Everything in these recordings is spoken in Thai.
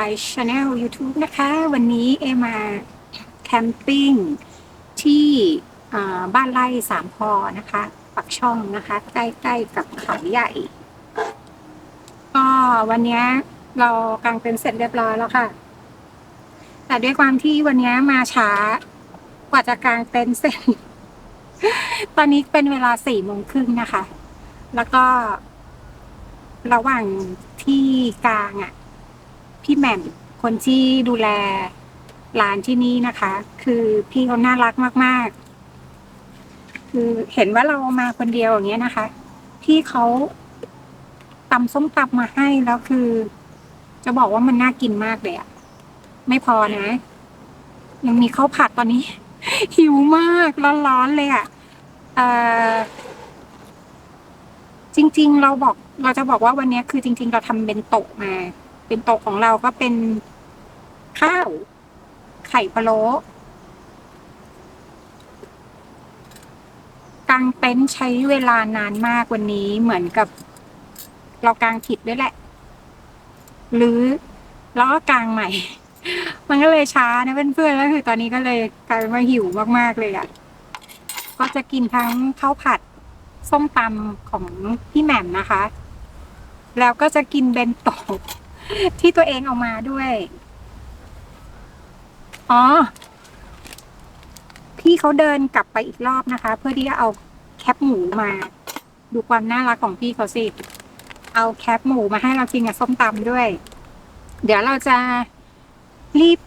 อม y ไ i ฟ์ช n แนล YouTube นะคะ วันนี้เอมาแคมปิ้งที่บ้านไร่สามพอนะคะปักช่องนะคะใกล้ๆกับเขาใหญ่ ก็วันนี้เรากางเต็นท์เสร็จเรียบร้อยแล้วค่ะ แต่ด้วยความที่วันนี้มาช้ากว่าจะกางเต็นท์เสร็จ ตอนนี้เป็นเวลาสี่โมงครึ่งนะคะ แล้วก็ระหว่างที่กลางอะ พี่แหม่มคนที่ดูแลร้านที่นี่นะคะ คือพี่เขาน่ารักมาก ๆ คือเห็นว่าเรามาคนเดียวอย่างเงี้ยนะคะ พี่เขาตำส้มตำมาให้แล้วคือ จะบอกว่ามันน่ากินมากเลยอะไม่พอนะ ยังมีข้าวผัดตอนนี้ หิวมากร้อนๆเลยอะเอ่อจริง ๆ เราบอก เราจะบอกว่าวันนี้คือจริง ๆ เราทำเป็นโตะมา เป็นโตะของเราก็เป็นข้าว ไข่พะโล้กางเต็นท์ใช้เวลานานมากวันนี้เหมือนกับ เรากางผิดด้วยแหละ หรือแล้วก็กางใหม่ มันก็เลยช้านะเพื่อนๆแล้วคือตอนนี้ก็เลยกลายเป็นว่าหิวมากๆเลยอะ ก็จะกินทั้งข้าวผัดส้มตำของพี่แหม่มนะคะ แล้วก็จะกินเบนโตะ ที่ตัวเองเอามาด้วย อ๋อ พี่เขาเดินกลับไปอีกรอบนะคะ เพื่อที่จะเอาแคปหมูมา ดูความน่ารักของพี่เขาสิ เอาแคปหมูมาให้เรากินกับส้มตำด้วย เดี๋ยวเราจะรีบ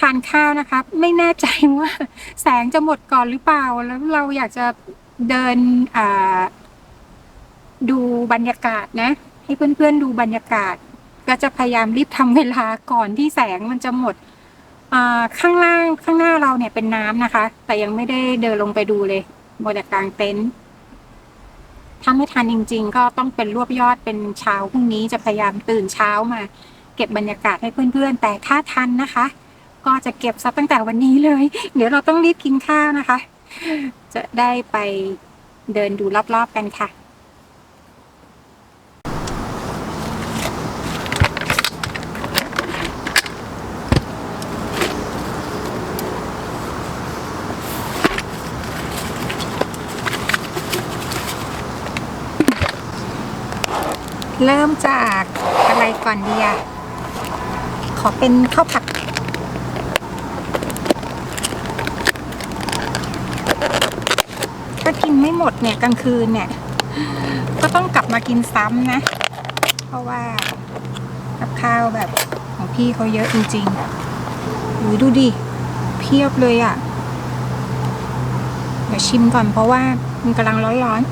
ทานข้าวนะคะไม่แน่ใจว่า แสงจะหมดก่อนหรือเปล่า แล้วเราอยากจะเดินดูบรรยากาศนะ ให้เพื่อนๆดูบรรยากาศ ก็จะพยายามรีบทำเวลาก่อนที่แสงมันจะหมดอ่าข้างล่างข้างหน้าเราเนี่ยเป็นน้ำนะคะ แต่ยังไม่ได้เดินลงไปดูเลยหมดแต่กลางเต็นท์ถ้าไม่ทันจริง ๆ ก็ต้องเป็นรวบยอดเป็นเช้าพรุ่งนี้จะพยายามตื่นเช้ามา เก็บบรรยากาศให้เพื่อนๆ แต่ถ้าทันนะคะ ก็จะเก็บซะตั้งแต่วันนี้เลย เดี๋ยวเราต้องรีบกินข้าวนะคะ จะได้ไปเดินดูรอบๆกันค่ะ เริ่มจากอะไรก่อนดีอะขอเป็นข้าวผัด ถ้ากินไม่หมดเนี่ยกลางคืนเนี่ย ก็ต้องกลับมากินซ้ำนะ เพราะว่ากับข้าวแบบของพี่เขาเยอะจริงๆอุ้ยดูดิ เพียบเลยอะ่ะ เดี๋ยวชิมก่อนเพราะว่ามันกำลังร้อน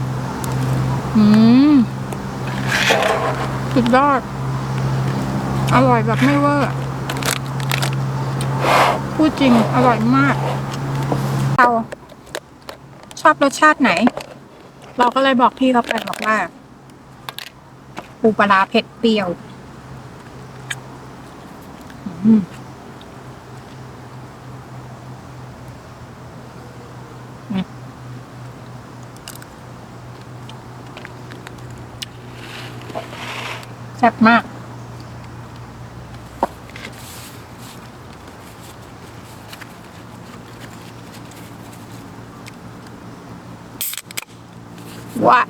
ๆ อืม สุดยอด อร่อยแบบไม่เวอร์พูดจริงอร่อยมาก เราชอบรสชาติไหน เราก็เลยบอกพี่เขาไปบอกว่า ปูปลาร้าเผ็ดเปรี้ยว อืม ซ่บมากว่า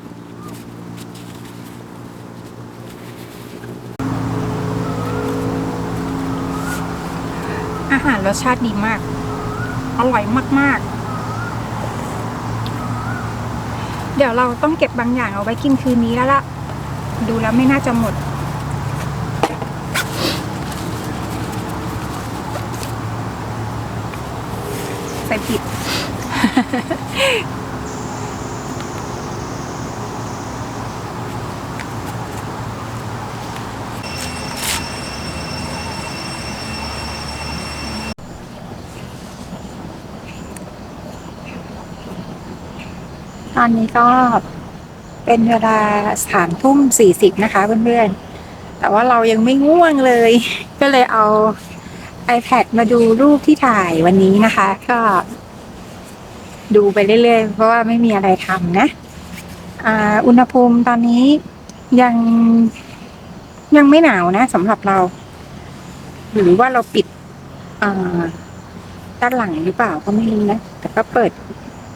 อาหารรสชาติดีมาก อร่อยมาก ๆ เดี๋ยวเราต้องเก็บบางอย่างเอาไว้กินคืนนี้แล้วล่ะ ดูแล้วไม่น่าจะหมด ใส่ผิด ตอนนี้ก็เป็นเวลาสามทุ่มสี่สิบนะคะเพื่อนๆ แต่ว่าเรายังไม่ง่วงเลย ก็เลยเอา iPad มาดูรูปที่ถ่ายวันนี้นะคะ ก็ ดูไปเรื่อยๆ เพราะว่าไม่มีอะไรทำนะอุณหภูมิตอนนี้ยังยังไม่หนาวนะสำหรับเรา หรือว่าเราปิดด้านหลังหรือเปล่าก็ไม่รู้นะ แต่ก็เปิด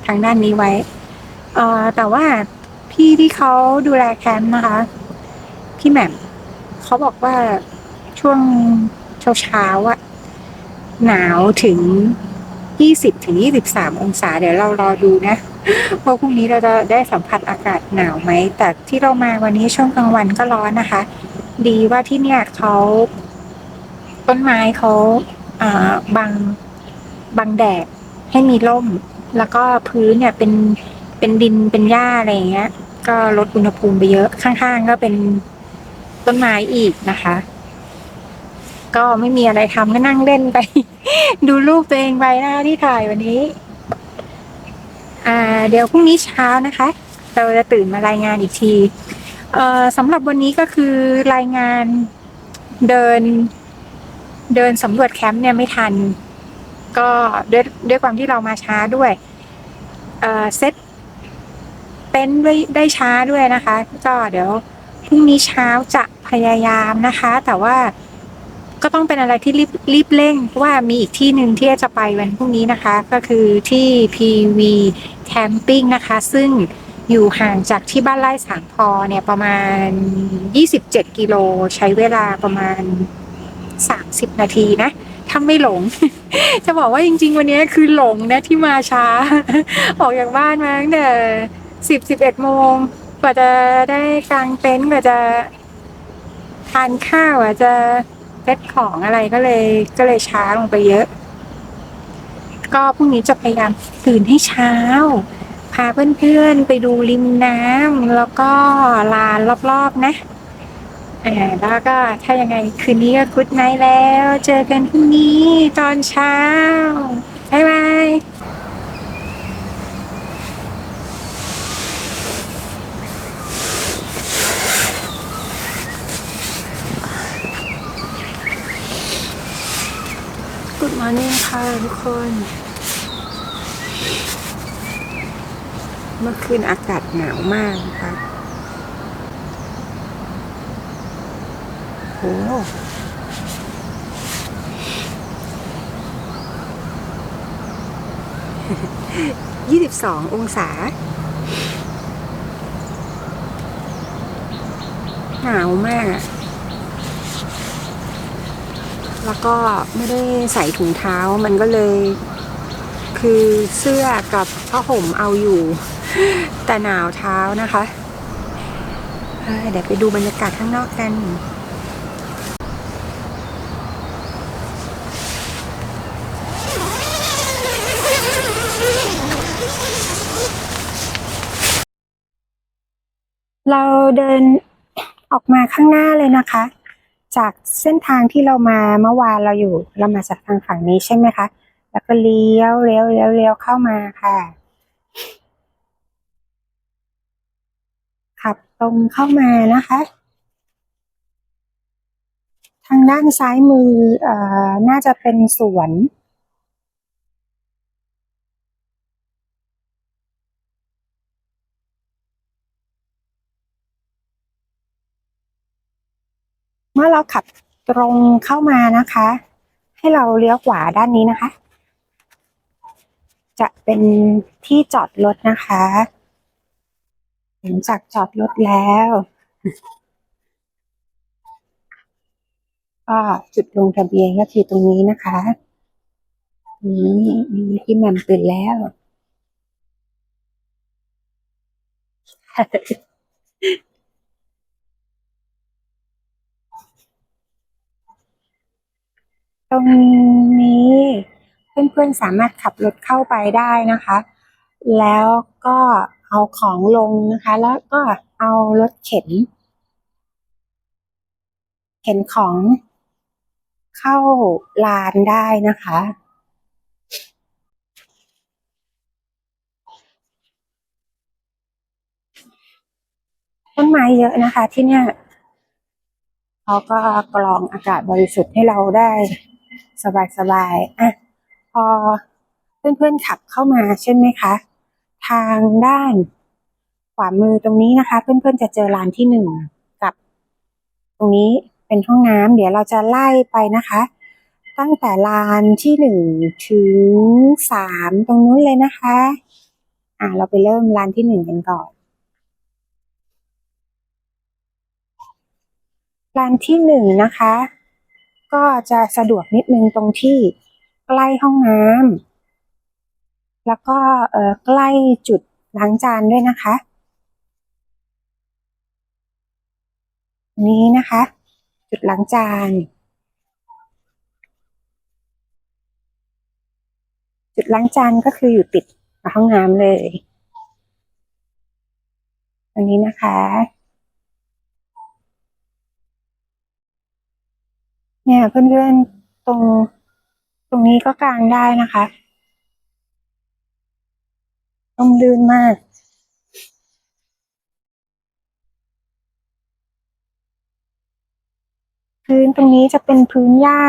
ทางด้านนี้ไว้แต่ว่าพี่ที่เขาดูแลแคมป์นะคะ พี่แหม่มเขาบอกว่าช่วงเช้าเช้าๆอะหนาวถึง ยี่สิบถึงยี่สิบสามองศา เดี๋ยวเรารอดูนะว่าพรุ่งนี้เราจะได้สัมผัสอากาศหนาวไหม แต่ที่เรามาวันนี้ช่วงกลางวันก็ร้อนนะคะ ดีว่าที่เนี่ยเขาต้นไม้เขาอ่าบังบังแดดให้มีร่ม แล้วก็พื้นเนี่ยเป็นเป็นดินเป็นหญ้าอะไรอย่างเงี้ย ก็ลดอุณหภูมิไปเยอะข้างๆ ก็เป็นต้นไม้อีกนะคะ ก็ไม่มีอะไรทำก็นั่งเล่นไป ดูรูปตัวเองไปนะคะที่ถ่ายวันนี้ อ่า เดี๋ยวพรุ่งนี้เช้านะคะ เราจะตื่นมารายงานอีกทีเอ่อสำหรับวันนี้ก็คือรายงานเดิน เดินสำรวจแคมป์เนี่ยไม่ทัน ก็ด้วยด้วยความที่เรามาช้าด้วยเอ่อเซตเต็นท์ไว้ได้ช้าด้วยนะคะ ก็เดี๋ยวพรุ่งนี้เช้าจะพยายามนะคะ แต่ว่า ก็ต้องเป็นอะไรที่รีบรีบเร่งเพราะว่ามีอีกที่หนึ่งที่จะไปวันพรุ่งนี้นะคะ ก็คือที่ PV Camping นะคะ ซึ่งอยู่ห่างจากที่บ้านไร่สางพอเนี่ยประมาณ 27 กิโลใช้เวลาประมาณ 30 นาทีนะถ้าไม่หลง จะบอกว่าจริง ๆ วันนี้คือหลงนะที่มาช้า ออกจากบ้านมาตั้งแต่สิบสิบเอ็ดโมงกว่าจะได้กางเต็นท์กว่าจะทานข้าวกว่าจะ ซ็ตของอะไรก็เลยก็เลยช้าลงไปเยอะ ก็พรุ่งนี้จะพยายามตื่นให้เช้า พาเพื่อนๆไปดูริมน้ำแล้วก็ลานรอบๆนะอ่าแล้วก็ถ้ายังไงคืนนี้ก็กุดไนท์แล้ว เจอกันพรุ่งนี้ตอนเช้าบ๊ายบาย ค่ะทุกคน เมื่อคืนอากาศหนาวมากนะคะโอ้ยี่สิบสององศา หนาวมากอะ แล้วก็ไม่ได้ใส่ถุงเท้ามันก็เลย คือเสื้อกับผ้าห่มเอาอยู่ แต่หนาวเท้านะคะเเดี๋ยวไปดูบรรยากาศข้างนอกกันเราเดินออกมาข้างหน้าเลยนะคะ จากเส้นทางที่เรามาเมื่อวานเราอยู่ เรามาจากทางฝั่งนี้ใช่ไหมคะ แล้วก็เลี้ยวเลี้ยวเลี้ยวเลี้ยวเข้ามาค่ะ ขับตรงเข้ามานะคะ ทางด้านซ้ายมือเอ่อน่าจะเป็นสวน มื่อเราขับตรงเข้ามานะคะ ให้เราเลี้ยวขวาด้านนี้นะคะ จะเป็นที่จอดรถนะคะหลังจากจอดรถแล้วก็จุดลงทะเบียนก็คือตรงนี้นะคะนี่มีที่แมมตื่นแล้ว ตรงนี้เพื่อนๆสามารถขับรถเข้าไปได้นะคะ แล้วก็เอาของลงนะคะ แล้วก็เอารถเข็น เข็นของเข้าลานได้นะคะต้นไม้เยอะนะคะที่เนี่ยเขาก็กรองอากาศบริสุทธิ์ให้เราได้ สบายๆอะพอเพื่อนๆขับเข้ามาใช่ไหมคะ ทางด้านขวามือตรงนี้นะคะ เพื่อนๆจะเจอลานที่หนึ่งกับ ตรงนี้เป็นห้องน้ำเดี๋ยวเราจะไล่ไปนะคะ ตั้งแต่ลานที่หนึ่งถึงสามตรงนู้นเลยนะคะ อ่าเราไปเริ่มลานที่หนึ่งกันก่อนลานที่หนึ่งนะคะ ก็จะสะดวกนิดนึงตรงที่ใกล้ห้องน้ำแล้วก็เอ่อใกล้จุดล้างจานด้วยนะคะนี้นะคะ จุดล้างจาน จุดล้างจานก็คืออยู่ติดห้องน้ำเลย อันนี้นะคะ เนี่ยเพื่อนๆตรง ตรงนี้ก็กางได้นะคะร่มรื่นมากพื้นตรงนี้จะเป็นพื้นหญ้า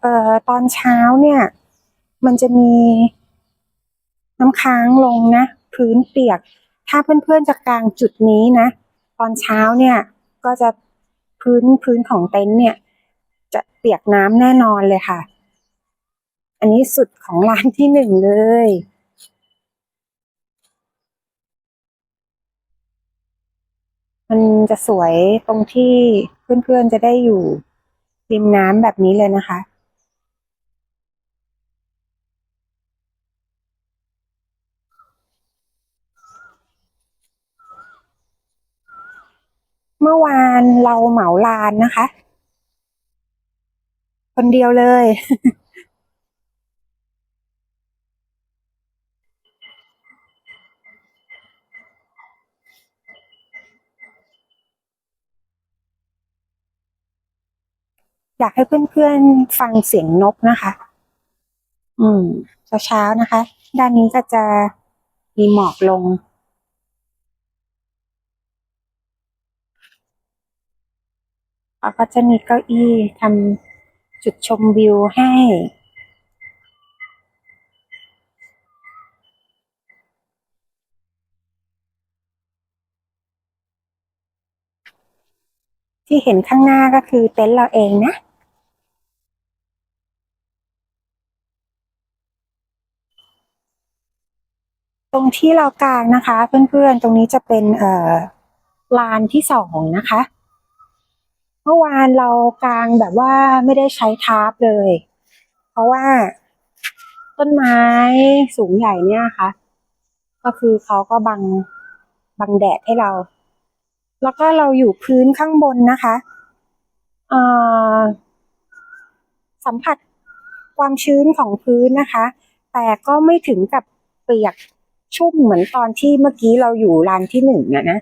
เอ่อตอนเช้าเนี่ย มันจะมีน้ำค้างลงนะพื้นเปียก ถ้าเพื่อนๆจะกางจุดนี้นะ ตอนเช้าเนี่ยก็จะพื้นพื้นของเต็นท์เนี่ย จะเปียกน้ำแน่นอนเลยค่ะ อันนี้สุดของร้านที่หนึ่งเลยมันจะสวยตรงที่เพื่อนๆจะได้อยู่ริมน้ำแบบนี้เลยนะคะ เมื่อวานเราเหมาลานนะคะ คนเดียวเลย อยากให้เพื่อนๆฟังเสียงนกนะคะ อืมเช้าๆนะคะ ด้านนี้ก็จะมีหมอกลงแล้วก็จะมีเก้าอี้ทำ จุดชมวิวให้ ที่เห็นข้างหน้าก็คือเต็นท์เราเองนะตรงที่เรากางนะคะ เพื่อนๆ ตรงนี้จะเป็นเอ่อลานที่สองนะคะ เมื่อวานเรากางแบบว่าไม่ได้ใช้ทาร์ปเลย เพราะว่าต้นไม้สูงใหญ่เนี่ยค่ะ ก็คือเขาก็บังบังแดดให้เรา แล้วก็เราอยู่พื้นข้างบนนะคะสัมผัสความชื้นของพื้นนะคะ แต่ก็ไม่ถึงกับเปียกชุ่มเหมือนตอนที่เมื่อกี้เราอยู่ลานที่หนึ่งอะนะ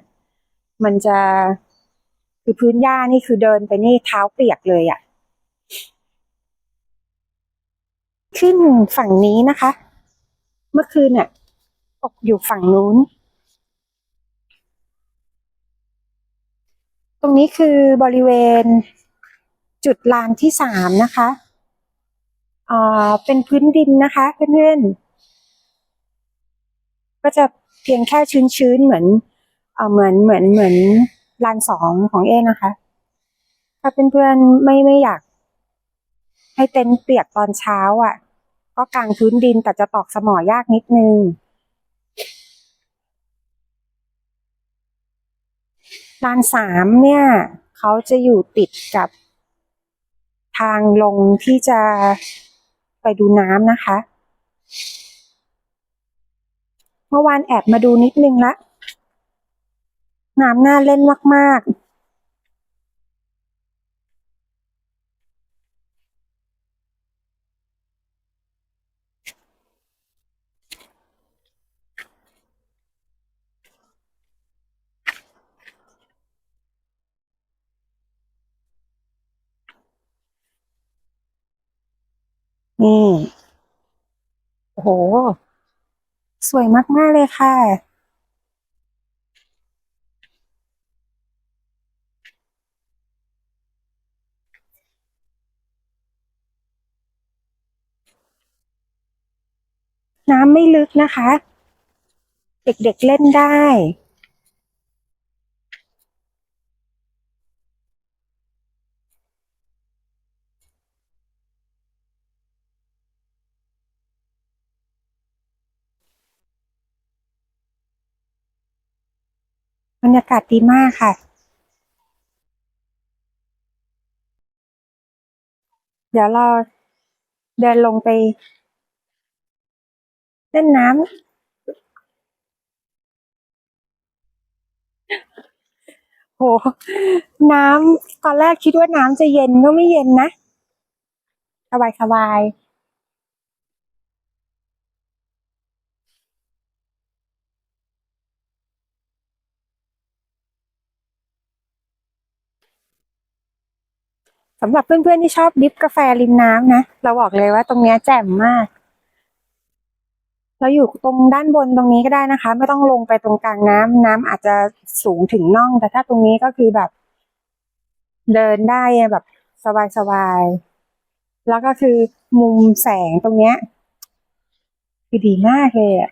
มันจะ คือพื้นหญ้านี่คือเดินไปนี่เท้าเปียกเลยอะขึ้นฝั่งนี้นะคะ เมื่อคืนน่ะตกอยู่ฝั่งนู้น ตรงนี้คือบริเวณจุดลานที่สามนะคะอ่าเป็นพื้นดินนะคะเพื่อนๆก็จะเพียงแค่ชื้นๆเหมือนเอ่อเหมือนเหมือนเหมือน ลานสองของเอนะคะ ถ้าเพื่อนๆไม่ไม่อยาก ให้เต็นท์เปียกตอนเช้าอะ ก็กางพื้นดินแต่จะตอกสมอยากนิดนึงลานสามเนี่ย เขาจะอยู่ติดกับทางลงที่จะไปดูน้ำนะคะ เมื่อวานแอบมาดูนิดนึงละ น้ำน่าเล่นมากๆนี่ โอ้โห สวยมาก ๆ เลยค่ะ น้ำไม่ลึกนะคะ เด็กๆเล่นได้ บรรยากาศดีมากค่ะเดี๋ยวเราเดินลงไป เล่นน้ำโห น้ำตอนแรกคิดว่าน้ำจะเย็นก็ไม่เย็นนะสบายสบายสำหรับเพื่อนๆที่ชอบดิฟกาแฟริมน้ำนะ เราบอกเลยว่าตรงเนี้ยแจ่มมาก เราอยู่ตรงด้านบนตรงนี้ก็ได้นะคะ ไม่ต้องลงไปตรงกลางน้ำน้ำอาจจะสูงถึงน่อง แต่ถ้าตรงนี้ก็คือแบบ เดินได้แบบสบายๆแล้วก็คือมุมแสงตรงเนี้ยคือดีมากเลยอะ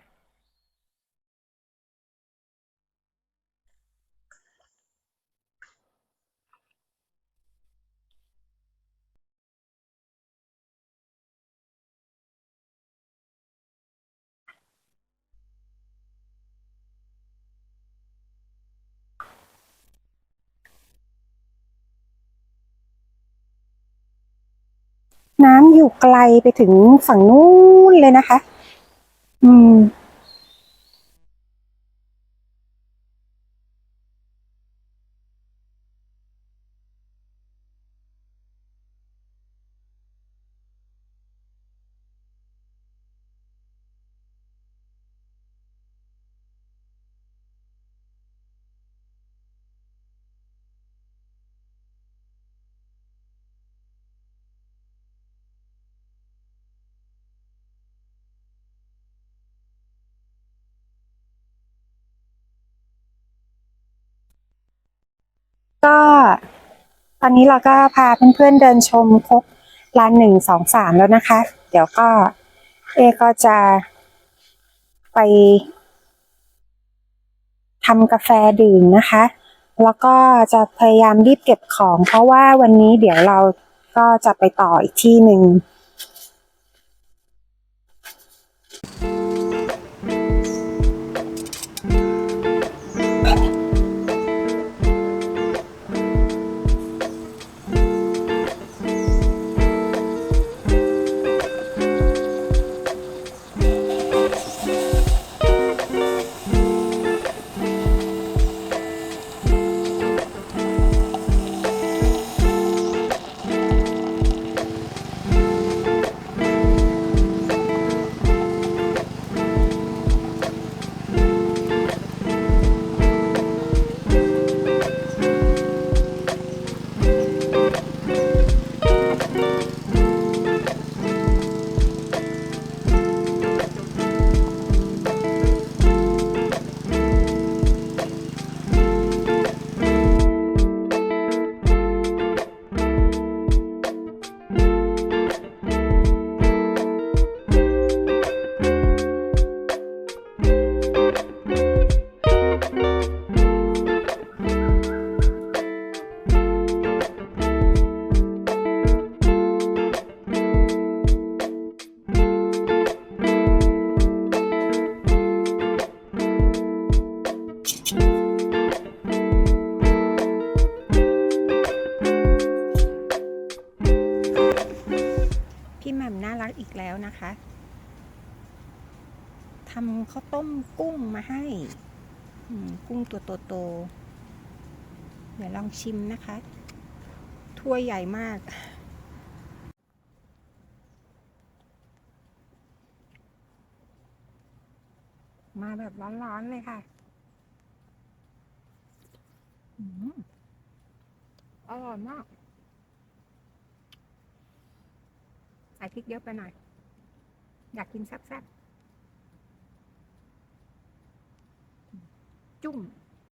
น้ำอยู่ไกลไปถึงฝั่งนู้นเลยนะคะ อืม อนนี้เราก็พาเพื่อนๆเดินชมครบลานหนึ่งสองสามแล้วนะคะ เดี๋ยวก็เอก็จะไปทำกาแฟดื่มนะคะ แล้วก็จะพยายามรีบเก็บของ เพราะว่าวันนี้เดี๋ยวเราก็จะไปต่ออีกที่หนึ่ง ข้าวต้มกุ้งมาให้กุ้งตัวโตๆเดี๋ยวลองชิมนะคะ ถ้วยใหญ่มาก มาแบบร้อนๆเลยค่ะอร่อยมากใส่พริกเยอะไปหน่อย อยากกินแซ่บๆ จุ่ม